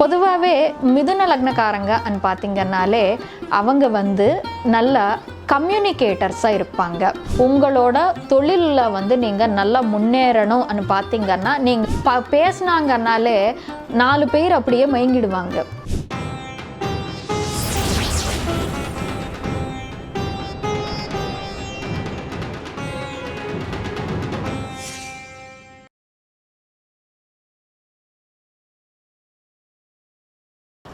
பொதுவாகவே மிதுன லக்னக்காரங்க அன்னு பார்த்தீங்கன்னாலே அவங்க வந்து நல்ல கம்யூனிகேட்டர்ஸாக இருப்பாங்க. உங்களோட தொழிலில் வந்து நீங்கள் நல்லா முன்னேறணும்னு பார்த்தீங்கன்னா நீங்கள் ப பேசுனாங்கன்னாலே நாலு பேர் அப்படியே மயங்கிடுவாங்க.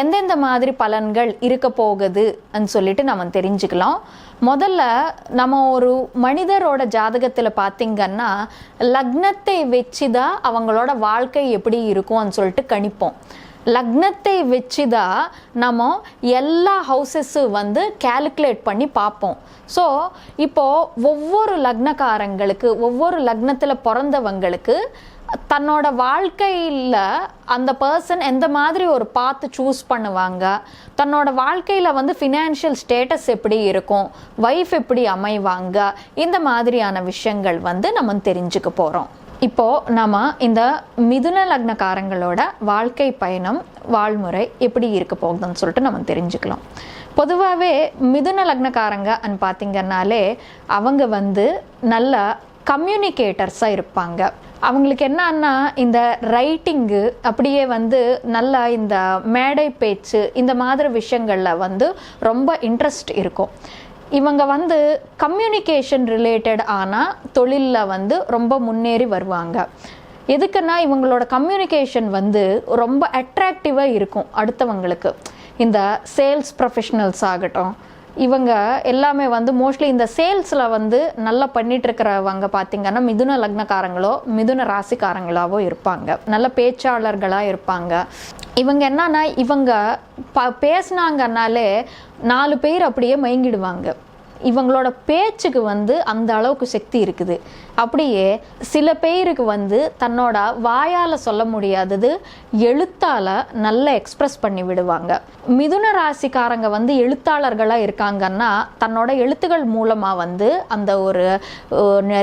எந்தெந்த மாதிரி பலன்கள் இருக்க போகுதுன்னு சொல்லிட்டு நம்ம தெரிஞ்சுக்கலாம். முதல்ல நம்ம ஒரு மனிதரோட ஜாதகத்தில் பார்த்திங்கன்னா லக்னத்தை வச்சு தான் அவங்களோட வாழ்க்கை எப்படி இருக்கும்னு சொல்லிட்டு கணிப்போம். லக்னத்தை வச்சு தான் நம்ம எல்லா ஹவுசஸும் வந்து கேல்குலேட் பண்ணி பார்ப்போம் ஸோ இப்போது ஒவ்வொரு லக்னக்காரங்களுக்கு ஒவ்வொரு லக்னத்தில் பிறந்தவங்களுக்கு தன்னோட வாழ்க்கையில் அந்த பர்சன் எந்த மாதிரி ஒரு பாத்து சூஸ் பண்ணுவாங்க? தன்னோட வாழ்க்கையில் வந்து ஃபினான்ஷியல் ஸ்டேட்டஸ் எப்படி இருக்கும்? ஒய்ஃப் எப்படி அமைவாங்க? இந்த மாதிரியான விஷயங்கள் வந்து நம்ம தெரிஞ்சுக்க போகிறோம் இப்போது நம்ம இந்த மிதுன லக்னக்காரங்களோட வாழ்க்கை பயணம் வாழ்முறை எப்படி இருக்க போகுதுன்னு சொல்லிட்டு நம்ம தெரிஞ்சுக்கலாம். பொதுவாகவே மிதுன லக்னக்காரங்க அன்னு பார்த்தீங்கன்னாலே அவங்க வந்து நல்ல கம்யூனிகேட்டர்ஸாக இருப்பாங்க. அவங்களுக்கு என்னன்னா இந்த ரைட்டிங்கு அப்படியே வந்து நல்லா இந்த மேடை பேச்சு இந்த மாதிரி விஷயங்களில் வந்து ரொம்ப இன்ட்ரெஸ்ட் இருக்கும். இவங்க வந்து கம்யூனிகேஷன் ரிலேட்டட் ஆனால் தொழிலில் வந்து ரொம்ப முன்னேறி வருவாங்க. எதுக்குன்னா இவங்களோட கம்யூனிகேஷன் வந்து ரொம்ப அட்ராக்டிவாக இருக்கும் அடுத்தவங்களுக்கு. இந்த சேல்ஸ் ப்ரொஃபஷனல்ஸ் ஆகட்டும் இவங்க எல்லாமே வந்து மோஸ்ட்லி இந்த சேல்ஸில் வந்து நல்லா பண்ணிட்டு இருக்கிறவங்க பார்த்தீங்கன்னா மிதுன லக்னக்காரங்களோ மிதுன ராசிக்காரங்களாவோ இருப்பாங்க. நல்ல பேச்சாளர்களாக இருப்பாங்க. இவங்க என்னன்னா இவங்க ப பேசினாங்கன்னாலே நாலு பேர் அப்படியே மயங்கிடுவாங்க. இவங்களோட பேச்சுக்கு வந்து அந்த அளவுக்கு சக்தி இருக்குது. அப்படியே சில பேருக்கு வந்து தன்னோட வாயால் சொல்ல முடியாதது எழுத்தால் நல்லா எக்ஸ்ப்ரெஸ் பண்ணி விடுவாங்க. மிதுன ராசிக்காரங்க வந்து எழுத்தாளர்களாக இருக்காங்கன்னா தன்னோட எழுத்துக்கள் மூலமாக வந்து அந்த ஒரு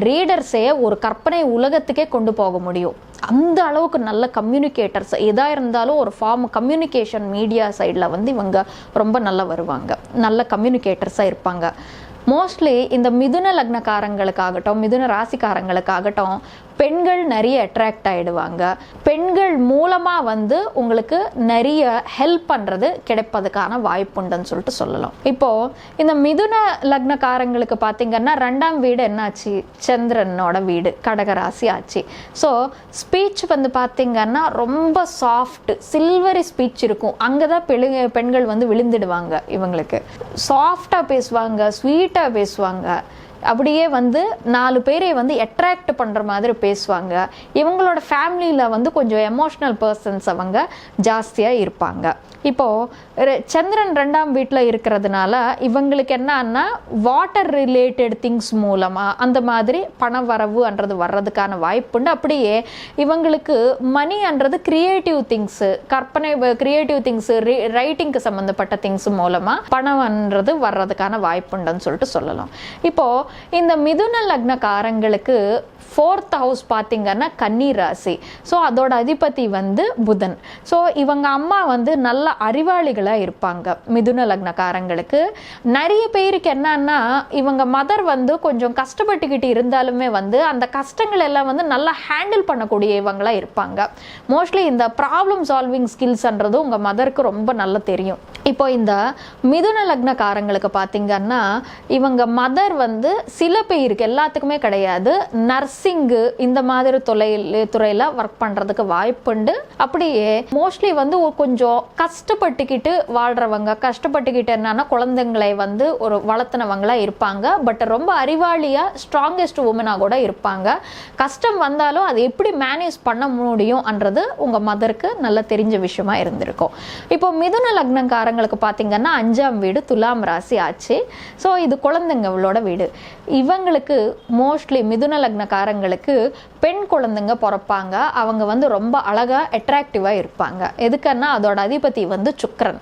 ரீடர்ஸே ஒரு கற்பனை உலகத்துக்கே கொண்டு போக முடியும். அந்த அளவுக்கு நல்ல கம்யூனிகேட்டர்ஸ் எதாக இருந்தாலும் ஒரு ஃபார்ம் கம்யூனிகேஷன் மீடியா சைடில் வந்து இவங்க ரொம்ப நல்லா வருவாங்க. நல்ல கம்யூனிகேட்டர்ஸாக இருப்பாங்க. மோஸ்ட்லி இந்த மிதுன லக்னக்காரங்களுக்காகட்டும் மிதுன ராசிக்காரங்களுக்காகட்டும் பெண்கள் நிறைய அட்ராக்ட் ஆகிடுவாங்க பெண்கள் மூலமாக வந்து உங்களுக்கு நிறைய ஹெல்ப் பண்ணுறது கிடைப்பதுக்கான வாய்ப்புண்டுன்னு சொல்லிட்டு சொல்லலாம். இப்போது இந்த மிதுன லக்னக்காரங்களுக்கு பார்த்திங்கன்னா ரெண்டாம் வீடு என்னாச்சு? சந்திரனோட வீடு கடகராசி ஆச்சு. ஸோ ஸ்பீச் வந்து பார்த்திங்கன்னா ரொம்ப சாஃப்ட் சில்வரி ஸ்பீச் இருக்கும். அங்கே தான் பெண்கள் வந்து விழுந்துடுவாங்க இவங்களுக்கு. சாஃப்டாக பேசுவாங்க ஸ்வீட் ஸ்வீட்டாக பேசுவாங்க. அப்படியே வந்து நாலு பேரை வந்து அட்ராக்ட் பண்ணுற மாதிரி பேசுவாங்க. இவங்களோட ஃபேமிலியில் வந்து கொஞ்சம் எமோஷ்னல் பர்சன்ஸ் அவங்க ஜாஸ்தியாக இருப்பாங்க. இப்போது சந்திரன் ரெண்டாம் வீட்டில் இருக்கிறதுனால இவங்களுக்கு என்னன்னா வாட்டர் ரிலேட்டட் திங்ஸ் மூலமாக அந்த மாதிரி பண வரவுன்றது வர்றதுக்கான வாய்ப்புண்டு அப்படியே இவங்களுக்கு மணின்றது கிரியேட்டிவ் திங்ஸு கற்பனை கிரியேட்டிவ் திங்ஸு ரைட்டிங்க்கு சம்மந்தப்பட்ட திங்ஸ் மூலமாக பணம்ன்றது வர்றதுக்கான வாய்ப்புண்டுன்னு சொல்லிட்டு சொல்லலாம். இப்போது இந்த மிதுன லக்னக்காரங்களுக்கு ஃபோர்த் ஹவுஸ் பார்த்தீங்கன்னா கன்னி ராசி. ஸோ அதோட அதிபதி வந்து புதன். ஸோ இவங்க அம்மா வந்து நல்ல அறிவாளிகளாக இருப்பாங்க. மிதுன லக்னக்காரங்களுக்கு. நிறைய பேருக்கு என்னன்னா இவங்க மதர் வந்து கொஞ்சம் கஷ்டப்பட்டுக்கிட்டு இருந்தாலுமே வந்து அந்த கஷ்டங்கள் எல்லாம் வந்து நல்லா ஹேண்டில் பண்ணக்கூடிய இவங்களாக இருப்பாங்க. மோஸ்ட்லி இந்த ப்ராப்ளம் சால்விங் ஸ்கில்ஸ்ன்றது உங்கள் மதருக்கு ரொம்ப நல்லா தெரியும். இப்போ இந்த மிதுன லக்னக்காரங்களுக்கு பார்த்தீங்கன்னா இவங்க மதர் வந்து சில பேருக்கு எல்லாத்துக்குமே கிடையாது. நர்ஸ் நர்சிங்கு இந்த மாதிரி தொழில் துறையில் ஒர்க் பண்ணுறதுக்கு வாய்ப்புண்டு அப்படியே மோஸ்ட்லி வந்து கொஞ்சம் கஷ்டப்பட்டுக்கிட்டு வாழ்கிறவங்க கஷ்டப்பட்டுக்கிட்டு என்னன்னா குழந்தைங்களை வந்து ஒரு வளர்த்துனவங்களாக இருப்பாங்க. பட் ரொம்ப அறிவாளியாக ஸ்ட்ராங்கஸ்ட் உமனாக கூட இருப்பாங்க. கஷ்டம் வந்தாலும் அதை எப்படி மேனேஜ் பண்ண முடியும்ன்றது உங்கள் மதருக்கு நல்லா தெரிஞ்ச விஷயமா இருந்திருக்கும். இப்போ மிதுன லக்னக்காரங்களுக்கு பார்த்தீங்கன்னா அஞ்சாம் வீடு துலாம் ராசி ஆச்சு. ஸோ இது குழந்தைங்களோட வீடு. இவங்களுக்கு மோஸ்ட்லி மிதுன லக்னக்காரங்களுக்கு பெண் குழந்தைங்க பிறப்பாங்க. அவங்க வந்து ரொம்ப அழகாக அட்ராக்டிவாக இருப்பாங்க. எதுக்குன்னா அதோட அதிபதி வந்து சுக்கரன்.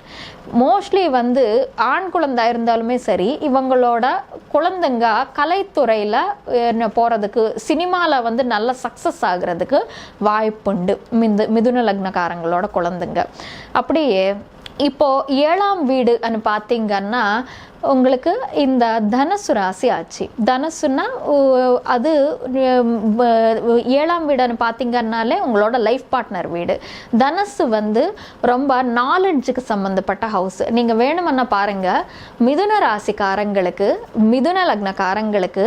மோஸ்ட்லி வந்து ஆண் குழந்தை இருந்தாலுமே சரி இவங்களோட குழந்தைங்க கலைத்துறையில் போகிறதுக்கு சினிமாவில் வந்து நல்ல சக்ஸஸ் ஆகுறதுக்கு வாய்ப்புண்டு. மிந்து மிதுன லக்னக்காரங்களோட குழந்தைங்க. அப்படியே இப்போ ஏழாம் வீடுன்னு பார்த்தீங்கன்னா உங்களுக்கு இந்த தனுசு ராசி ஆச்சு. தனுசுன்னா அது ஏழாம் வீடுன்னு பார்த்தீங்கன்னாலே உங்களோட லைஃப் பார்ட்னர் வீடு. தனுசு வந்து ரொம்ப நாலெட்ஜுக்கு சம்மந்தப்பட்ட ஹவுஸ் நீங்கள் வேணுமென்னா பாருங்கள் மிதுன ராசிக்காரங்களுக்கு மிதுன லக்னக்காரங்களுக்கு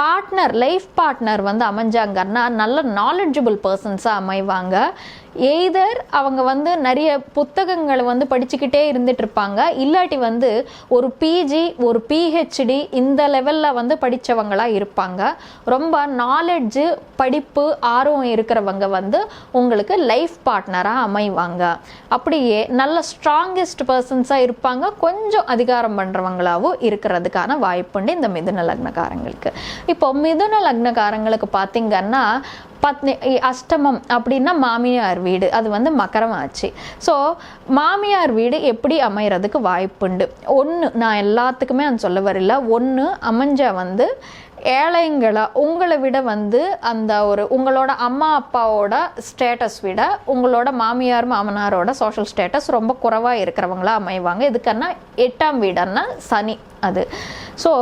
பார்ட்னர் லைஃப் பார்ட்னர் வந்து அமைஞ்சாங்கன்னா நல்ல நாலெட்ஜபிள் பர்சன்ஸாக அமைவாங்க. எய்தர் அவங்க வந்து நிறைய புத்தகங்களை வந்து படிச்சுக்கிட்டே இருந்துட்டு இருப்பாங்க இல்லாட்டி வந்து ஒரு பிஜி ஒரு பிஹெச்டி இந்த லெவலில் வந்து படித்தவங்களாக இருப்பாங்க. ரொம்ப நாலெட்ஜு படிப்பு ஆர்வம் இருக்கிறவங்க வந்து உங்களுக்கு லைஃப் பார்ட்னராக அமைவாங்க. அப்படியே நல்ல ஸ்ட்ராங்கஸ்ட் பர்சன்ஸாக இருப்பாங்க. கொஞ்சம் அதிகாரம் பண்ணுறவங்களாகவும் இருக்கிறதுக்கான வாய்ப்புண்டு இந்த மிதுன லக்னக்காரங்களுக்கு. இப்போ மிதுன லக்னக்காரங்களுக்கு பார்த்திங்கன்னா பத்னி அஷ்டமம் அப்படின்னா மாமியார் வீடு. அது வந்து மக்கரம் ஆச்சு ஸோ மாமியார் வீடு எப்படி அமையறதுக்கு வாய்ப்புண்டு? ஒன்று நான் எல்லாத்துக்குமே நான் சொல்ல வரல ஒன்று அமைஞ்சா வந்து ஏழைங்களா உங்களை விட வந்து அந்த ஒரு உங்களோட அம்மா அப்பாவோட ஸ்டேட்டஸ் விட உங்களோட மாமியார் மாமனாரோட சோஷியல் ஸ்டேட்டஸ் ரொம்ப குறைவாக இருக்கிறவங்களா அமைவாங்க. இதுக்கன்னா எட்டாம் வீடுன்னா சனி அது. ஸோ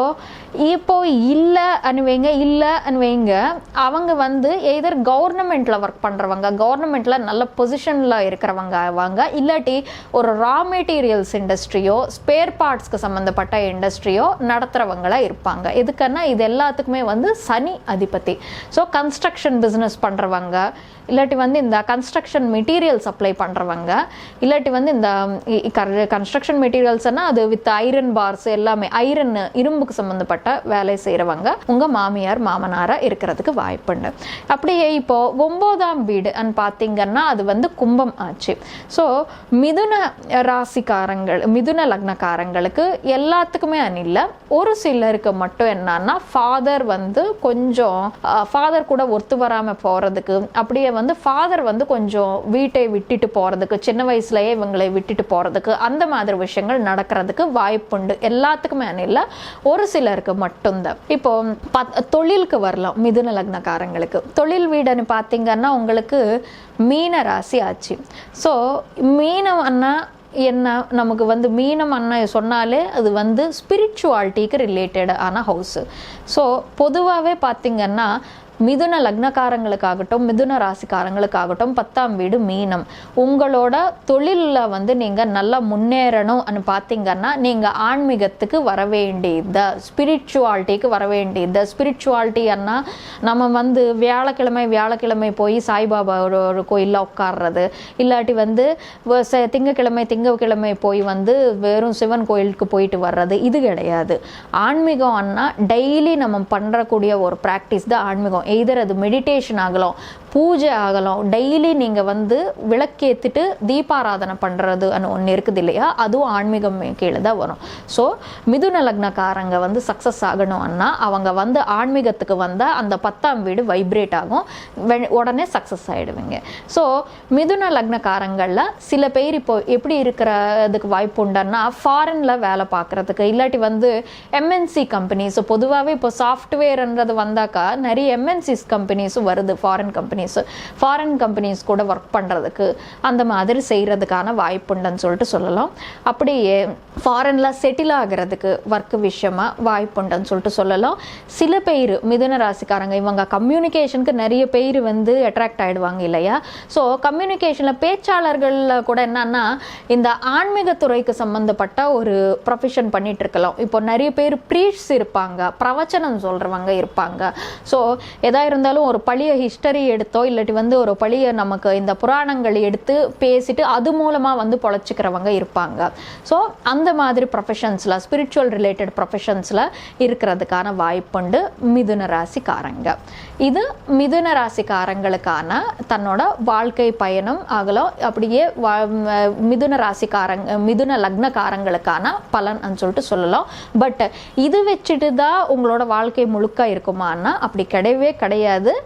இப்போ இல்லை அனுவைங்க இல்லை அனுவைங்க அவங்க வந்து எதர் கவர்மெண்ட்டில் ஒர்க் பண்ணுறவங்க கவர்மெண்ட்டில் நல்ல பொசிஷனில் இருக்கிறவங்க ஆவாங்க. இல்லாட்டி ஒரு ரா மெட்டீரியல்ஸ் இண்டஸ்ட்ரியோ ஸ்பேர் பார்ட்ஸ்க்கு சம்மந்தப்பட்ட இண்டஸ்ட்ரியோ நடத்துகிறவங்களாக இருப்பாங்க. எதுக்குன்னா இது எல்லாத்துக்குமே வந்து சனி அதிபதி. ஸோ கன்ஸ்ட்ரக்ஷன் பிஸ்னஸ் பண்ணுறவங்க இல்லாட்டி வந்து இந்த கன்ஸ்ட்ரக்ஷன் மெட்டீரியல் சப்ளை பண்ணுறவங்க இல்லாட்டி வந்து இந்த கன்ஸ்ட்ரக்ஷன் மெட்டீரியல்ஸ்னால் அது வித் ஐரன் பார்ஸ் எல்லாமே ஐரன் இரும்புக்கு சம்மந்தப்பட்ட வேலை செய்கிறவங்க உங்கள் மாமியார் மாமனாராக இருக்கிறதுக்கு வாய்ப்புண்டு. அப்படியே இப்போது ஒம்போதாம் வீடுன்னு பார்த்தீங்கன்னா அது வந்து கும்பம் ஆச்சு. ஸோ மிதுன ராசிக்காரங்கள் மிதுன லக்னக்காரங்களுக்கு எல்லாத்துக்குமே இல்லை. ஒரு சிலருக்கு மட்டும் என்னன்னா ஃபாதர் வந்து கொஞ்சம் ஃபாதர் கூட ஒத்து வராமல் போகிறதுக்கு அப்படியே வந்து ஃபாதர் வந்து கொஞ்சம் வீட்டை விட்டுட்டு போகிறதுக்கு சின்ன வயசுலயே இவங்களை விட்டுட்டு போகிறதுக்கு அந்த மாதிரி விஷயங்கள் நடக்கிறதுக்கு வாய்ப்புண்டு. எல்லாத்துக்குமே இல்லை. ஒரு சிலருக்கு மட்டும்தான். இப்போ பத் தொழிலுக்கு வரலாம் மிதுன லக்னக்காரங்களுக்கு. தொழில் வீடுன்னு பார்த்தீங்கன்னா உங்களுக்கு மீன ராசி ஆச்சு. ஸோ மீனம் அண்ணா என்ன நமக்கு வந்து மீனம் அண்ணன் சொன்னாலே அது வந்து ஸ்பிரிச்சுவாலிட்டிக்கு ரிலேட்டட் ஆன ஹவுஸு ஸோ பொதுவாகவே பார்த்திங்கன்னா மிதுன லக்னக்காரங்களுக்காகட்டும் மிதுன ராசிக்காரங்களுக்காகட்டும் பத்தாம் வீடு மீனம். உங்களோட தொழிலில் வந்து நீங்கள் நல்லா முன்னேறணும்னு பார்த்தீங்கன்னா நீங்கள் ஆன்மீகத்துக்கு வர வேண்டியது ஸ்பிரிச்சுவாலிட்டிக்கு வர வேண்டியது ஸ்பிரிச்சுவாலிட்டி அண்ணா நம்ம வந்து வியாழக்கிழமை வியாழக்கிழமை போய் சாய்பாபா ஒரு ஒரு கோயிலில் உட்கார்றது இல்லாட்டி வந்து திங்கக்கிழமை திங்கக்கிழமை போய் வந்து வெறும் சிவன் கோயிலுக்கு போயிட்டு வர்றது இது கிடையாது. ஆன்மீகம் அண்ணா டெய்லி நம்ம பண்ணுறக்கூடிய ஒரு ப்ராக்டிஸ் தான் ஆன்மீகம். எய்தர் அது மெடிடேஷன் ஆகலாம். பூஜை ஆகலாம். டெய்லி நீங்கள் வந்து விளக்கேற்றிட்டு தீபாராதனை பண்ணுறது ஒன்று இருக்குது இல்லையா? அதுவும் ஆன்மீகம் கீழே தான் வரும். ஸோ மிதுன லக்னக்காரங்க வந்து சக்ஸஸ் ஆகணும்னா அவங்க வந்து ஆன்மீகத்துக்கு வந்தால் அந்த பத்தாம் வீடு வைப்ரேட் ஆகும். வெ- உடனே சக்ஸஸ் ஆகிடுவீங்க ஸோ மிதுன லக்னக்காரங்களில் சில பேர் இப்போ எப்படி இருக்கிறதுக்கு வாய்ப்பு உண்டுன்னா ஃபாரினில் வேலை பார்க்குறதுக்கு. இல்லாட்டி வந்து எம்என்சி கம்பெனிஸ் பொதுவாகவே இப்போ சாஃப்ட்வேர்ன்றது வந்தாக்கா நிறைய எம்என்சிஸ் கம்பெனிஸும் வருது foreign company companies foreign companies கூட ஒர்க் பண்ணுறதுக்கு அந்த மாதிரி செய்கிறதுக்கான வாய்ப்புண்டுன்னு சொல்லிட்டு சொல்லலாம். அப்படியே ஃபாரினில் செட்டில் ஆகிறதுக்கு ஒர்க் விஷயமா வாய்ப்புண்டுன்னு சொல்லிட்டு சொல்லலாம். சில பேர் மிதுன ராசிக்காரங்க இவங்க கம்யூனிகேஷனுக்கு நிறைய பேர் வந்து அட்ராக்ட் ஆகிடுவாங்க இல்லையா? ஸோ கம்யூனிகேஷனில் பேச்சாளர்களில் கூட என்னன்னா இந்த ஆன்மீக துறைக்கு சம்மந்தப்பட்ட ஒரு ப்ரொஃபஷன் பண்ணிட்டு இருக்கலாம். இப்போ நிறைய பேர் ப்ரீட்ஸ் இருப்பாங்க பிரவச்சனம் சொல்கிறவங்க இருப்பாங்க. ஸோ எதா இருந்தாலும் ஒரு பழைய ஹிஸ்டரி எடுத்து இல்லாட்டி வந்து ஒரு பழைய நமக்கு இந்த புராணங்கள் எடுத்து பேசிட்டு அது மூலமாக வந்து பொழைச்சிக்கிறவங்க இருப்பாங்க. ஸோ அந்த மாதிரி ப்ரொஃபஷன்ஸில் ஸ்பிரிச்சுவல் ரிலேட்டட் ப்ரொஃபஷன்ஸில் இருக்கிறதுக்கான வாய்ப்புண்டு மிதுன ராசிக்காரங்க. இது மிதுன ராசிக்காரங்களுக்கான தன்னோட வாழ்க்கை பயணம் ஆகலாம் அப்படியே வா- மிதுன ராசிக்காரங்க மிதுன லக்னக்காரங்களுக்கான பலன் சொல்லிட்டு சொல்லலாம். பட் இது வச்சுட்டு தான் உங்களோட வாழ்க்கை முழுக்க இருக்குமான்னா அப்படி கிடையவே கிடையாது.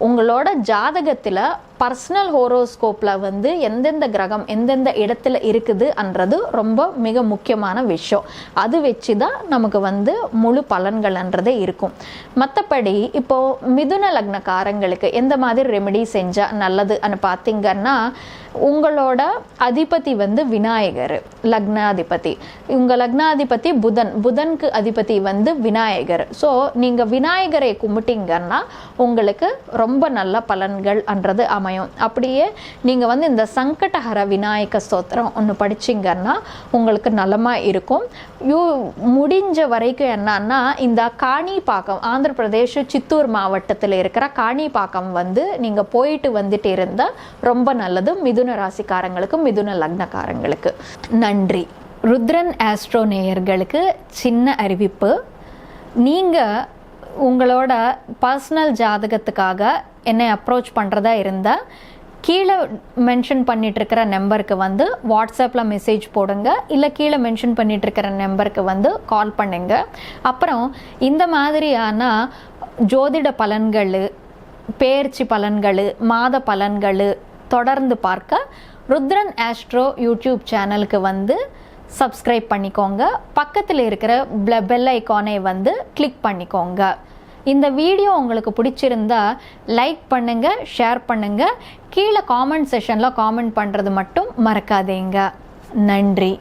உங்களோட ஜாதகத்தில் பர்சனல் ஹோரோஸ்கோப்பில் வந்து எந்தெந்த கிரகம் எந்தெந்த இடத்துல இருக்குதுன்றது ரொம்ப மிக முக்கியமான விஷயம். அது வச்சு தான் நமக்கு வந்து முழு பலன்கள்ன்றதே இருக்கும். மற்றபடி இப்போது மிதுன லக்னக்காரங்களுக்கு எந்த மாதிரி ரெமெடி செஞ்சால் நல்லதுன்னு பார்த்தீங்கன்னா உங்களோட அதிபதி வந்து விநாயகர் லக்னாதிபதி. உங்கள் லக்னாதிபதி புதன் புதனுக்கு அதிபதி வந்து விநாயகர். ஸோ நீங்கள் விநாயகரை கும்பிட்டீங்கன்னா உங்களுக்கு ரொம்ப நல்ல பலன் பலன்கள் அன்றது அமையும். அப்படியே நீங்கள் வந்து இந்த சங்கடஹர விநாயக ஸ்தோத்திரம் ஒன்று படிச்சீங்கன்னா உங்களுக்கு நலமாக இருக்கும். யூ முடிஞ்ச வரைக்கும் என்னன்னா இந்த காணிப்பாக்கம் ஆந்திர பிரதேஷ் சித்தூர் மாவட்டத்தில் இருக்கிற காணிப்பாக்கம் வந்து நீங்கள் போயிட்டு வந்துட்டு இருந்தால் ரொம்ப நல்லது. மிதுன ராசிக்காரங்களுக்கும் மிதுன லக்னக்காரங்களுக்கு. நன்றி. ருத்ரன் ஆஸ்ட்ரோ நேயர்களுக்கு சின்ன அறிவிப்பு. நீங்கள் உங்களோட பர்சனல் ஜாதகத்துக்காக என்னை அப்ரோச் பண்ணுறதா இருந்தால் கீழே மென்ஷன் பண்ணிட்டு இருக்கிற நம்பருக்கு வந்து வாட்ஸ்அப்பில் மெசேஜ் போடுங்க. இல்லை கீழே மென்ஷன் பண்ணிட்டுருக்கிற நம்பருக்கு வந்து கால் பண்ணுங்க. அப்புறம் இந்த மாதிரியான ஜோதிட பலன்கள் பேர்ச்சி பலன்கள் மாத பலன்கள் தொடர்ந்து பார்க்க ருத்ரன் ஆஸ்ட்ரோ யூடியூப் சேனலுக்கு வந்து சப்ஸ்கிரைப் பண்ணிக்கோங்க. பக்கத்தில் இருக்கிற பெல் ஐக்கானை வந்து கிளிக் பண்ணிக்கோங்க. இந்த வீடியோ உங்களுக்கு பிடிச்சிருந்தா லைக் பண்ணுங்க ஷேர் பண்ணுங்க. கீழே காமெண்ட் செஷனில் காமெண்ட் பண்ணுறது மட்டும் மறக்காதீங்க. நன்றி.